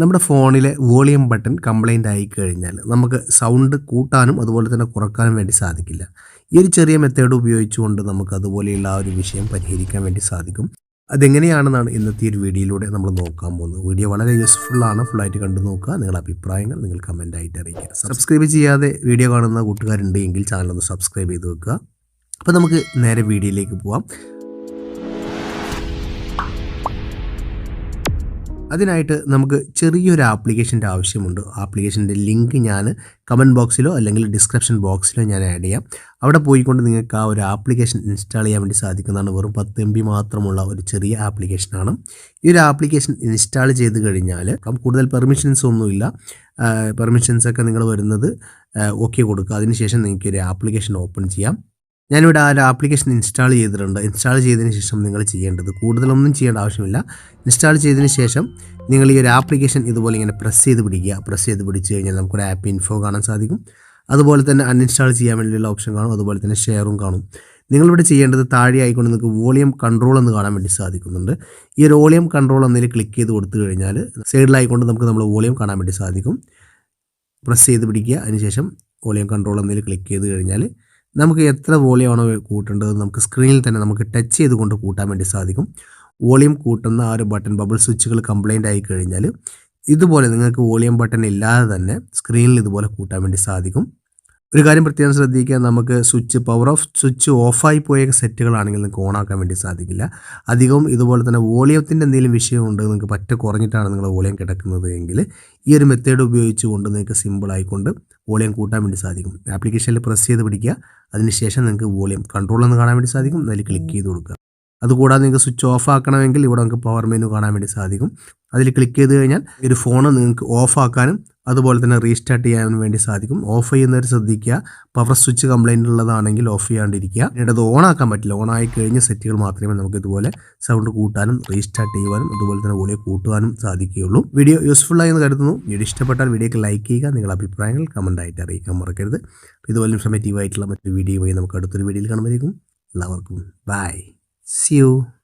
നമ്മുടെ ഫോണിലെ volume button complaint ആയി കഴിഞ്ഞാൽ നമുക്ക് സൗണ്ട് കൂട്ടാനും അതുപോലെ തന്നെ കുറക്കാനും വേണ്ടി സാധിക്കില്ല. ഈ ഒരു ചെറിയ മെത്തേഡ് ഉപയോഗിച്ചുകൊണ്ട് നമുക്ക് അതുപോലെയുള്ള ആ ഒരു വിഷയം പരിഹരിക്കാൻ വേണ്ടി സാധിക്കും. അതെങ്ങനെയാണെന്നാണ് ഇന്നത്തെ ഒരു വീഡിയോയിലൂടെ നമ്മൾ നോക്കാൻ പോകുന്നത്. വീഡിയോ വളരെ യൂസ്ഫുള്ളാണ് ഫുള്ളായിട്ട് കണ്ടു നോക്കുക. നിങ്ങളുടെ അഭിപ്രായങ്ങൾ നിങ്ങൾ കമന്റ് ആയിട്ട് അറിയിക്കുക. സബ്സ്ക്രൈബ് ചെയ്യാതെ വീഡിയോ കാണുന്ന കൂട്ടുകാരുണ്ട് എങ്കിൽ ചാനൽ ഒന്ന് സബ്സ്ക്രൈബ് ചെയ്ത് വെക്കുക. അപ്പോൾ നമുക്ക് നേരെ വീഡിയോയിലേക്ക് പോവാം. അതിനായിട്ട് നമുക്ക് ചെറിയൊരു ആപ്ലിക്കേഷന്റെ ആവശ്യമുണ്ട്. ആപ്ലിക്കേഷന്റെ ലിങ്ക് ഞാൻ കമന്റ് ബോക്സിലോ അല്ലെങ്കിൽ ഡിസ്ക്രിപ്ഷൻ ബോക്സിലോ ഞാൻ ആഡ് ചെയ്യാം. അവിടെ പോയിക്കൊണ്ട് നിങ്ങൾക്ക് ആ ഒരു ആപ്ലിക്കേഷൻ ഇൻസ്റ്റാൾ ചെയ്യാൻ വേണ്ടി സാധിക്കുന്നതാണ്. വെറും പത്ത് എം ബി മാത്രമുള്ള ഒരു ചെറിയ ആപ്ലിക്കേഷനാണ് ഈ ഒരു ആപ്ലിക്കേഷൻ ഇൻസ്റ്റാൾ ചെയ്ത് കഴിഞ്ഞാൽ കൂടുതൽ പെർമിഷൻസ് ഒന്നുമില്ല. പെർമിഷൻസ് ഒക്കെ നിങ്ങൾ വരുന്നത് ഓക്കെ കൊടുക്കുക. അതിനുശേഷം നിങ്ങൾക്ക് ഒരു ആപ്ലിക്കേഷൻ ഓപ്പൺ ചെയ്യാം. ഞാനിവിടെ ആ ഒരു ആപ്ലിക്കേഷൻ ഇൻസ്റ്റാൾ ചെയ്തിട്ടുണ്ട്. ഇൻസ്റ്റാൾ ചെയ്തതിന് ശേഷം നിങ്ങൾ ചെയ്യേണ്ടത് കൂടുതലൊന്നും ചെയ്യേണ്ട ആവശ്യമില്ല. ഇൻസ്റ്റാൾ ചെയ്തതിന് ശേഷം നിങ്ങൾ ഈ ഒരു ആപ്ലിക്കേഷൻ ഇതുപോലെ ഇങ്ങനെ പ്രസ് ചെയ്ത് പിടിക്കുക. പ്രസ് ചെയ്ത് പിടിച്ച് കഴിഞ്ഞാൽ നമുക്കൊരു ആപ്പ് ഇൻഫോ കാണാൻ സാധിക്കും. അതുപോലെ തന്നെ അൺഇൻസ്റ്റാൾ ചെയ്യാൻ വേണ്ടിയുള്ള ഓപ്ഷൻ കാണും. അതുപോലെ തന്നെ ഷെയറും കാണും. നിങ്ങളിവിടെ ചെയ്യേണ്ടത് താഴെ ആയിക്കൊണ്ട് നിങ്ങൾക്ക് വോളിയം കൺട്രോൾ എന്ന് കാണാൻ വേണ്ടി സാധിക്കുന്നുണ്ട്. ഈ ഒരു വോളിയം കൺട്രോൾ എന്നതിൽ ക്ലിക്ക് ചെയ്ത് കൊടുത്തു കഴിഞ്ഞാൽ സൈഡിലായിക്കൊണ്ട് നമുക്ക് നമ്മൾ വോളിയം കാണാൻ വേണ്ടി സാധിക്കും. പ്രസ് ചെയ്ത് പിടിക്കുക. അതിനുശേഷം വോളിയം കൺട്രോൾ എന്നതിൽ ക്ലിക്ക് ചെയ്ത് കഴിഞ്ഞാൽ നമുക്ക് എത്ര വോളിയമാണോ കൂട്ടേണ്ടത് നമുക്ക് സ്ക്രീനിൽ തന്നെ നമുക്ക് ടച്ച് ചെയ്തുകൊണ്ട് കൂട്ടാൻ വേണ്ടി സാധിക്കും. വോളിയം കൂട്ടുന്ന ആ ഒരു ബട്ടൺ ബബിൾ സ്വിച്ചുകൾ കംപ്ലൈന്റ് ആയി കഴിഞ്ഞാൽ ഇതുപോലെ നിങ്ങൾക്ക് വോളിയം ബട്ടൺ ഇല്ലാതെ തന്നെ സ്ക്രീനിൽ ഇതുപോലെ കൂട്ടാൻ വേണ്ടി സാധിക്കും. ഒരു കാര്യം പ്രത്യേകം ശ്രദ്ധിക്കുക. നമുക്ക് സ്വിച്ച് പവർ ഓഫ് സ്വിച്ച് ഓഫായി പോയ സെറ്റുകളാണെങ്കിൽ നിങ്ങൾക്ക് ഓണാക്കാൻ വേണ്ടി സാധിക്കില്ല. അധികവും ഇതുപോലെ തന്നെ വോളിയത്തിന്റെ എന്തെങ്കിലും വിഷയം വിഷയമുണ്ട് നിങ്ങൾക്ക് പറ്റ കുറഞ്ഞിട്ടാണ് നിങ്ങൾ വോളിയം കിടക്കുന്നത് എങ്കിൽ ഈ ഒരു മെത്തേഡ് ഉപയോഗിച്ചുകൊണ്ട് നിങ്ങൾക്ക് സിമ്പിൾ ആയിക്കൊണ്ട് വോളിയം കൂട്ടാൻ വേണ്ടി സാധിക്കും. ആപ്ലിക്കേഷനിൽ പ്രസ് ചെയ്ത് പിടിക്കുക. അതിനുശേഷം നിങ്ങൾക്ക് വോളിയം കൺട്രോൾ എന്ന് കാണാൻ വേണ്ടി സാധിക്കും. അതിൽ ക്ലിക്ക് ചെയ്ത് കൊടുക്കുക. അതുകൂടാതെ നിങ്ങൾക്ക് സ്വിച്ച് ഓഫ് ആക്കണമെങ്കിൽ ഇവിടെ നമുക്ക് പവർ മെനു കാണാൻ വേണ്ടി സാധിക്കും. അതിൽ ക്ലിക്ക് ചെയ്ത് കഴിഞ്ഞാൽ ഒരു ഫോൺ നിങ്ങൾക്ക് ഓഫ് ആക്കാനും അതുപോലെ തന്നെ റീസ്റ്റാർട്ട് ചെയ്യാൻ വേണ്ടി സാധിക്കും. ഓഫ് ചെയ്യുന്നവർ ശ്രദ്ധിക്കുക. പവർ സ്വിച്ച് കംപ്ലൈന്റ് ഉള്ളതാണെങ്കിൽ ഓഫ് ചെയ്യാണ്ടിരിക്കുക. പിന്നീട് അത് ഓൺ ആക്കാൻ പറ്റില്ല. ഓൺ ആയി കഴിഞ്ഞ സെറ്റുകൾ മാത്രമേ നമുക്ക് ഇതുപോലെ സൗണ്ട് കൂട്ടാനും റീസ്റ്റാർട്ട് ചെയ്യുവാനും അതുപോലെ തന്നെ വോളിയം കൂട്ടുവാനും സാധിക്കുകയുള്ളൂ. വീഡിയോ യൂസ്ഫുൾ ആയി എന്ന് കരുതുന്നു. വീഡിയോ ഇഷ്ടപ്പെട്ടാൽ വീഡിയോക്ക് ലൈക്ക് ചെയ്യുക. നിങ്ങളുടെ അഭിപ്രായങ്ങൾ കമന്റ് ആയിട്ട് അറിയിക്കാൻ മറക്കരുത്. ഇതുപോലെ ഇൻഫർമേറ്റീവ് ആയിട്ടുള്ള മറ്റൊരു വീഡിയോ നമുക്ക് അടുത്തൊരു വീഡിയോയിൽ കാണുമ്പോഴേക്കും എല്ലാവർക്കും ബൈ സി you.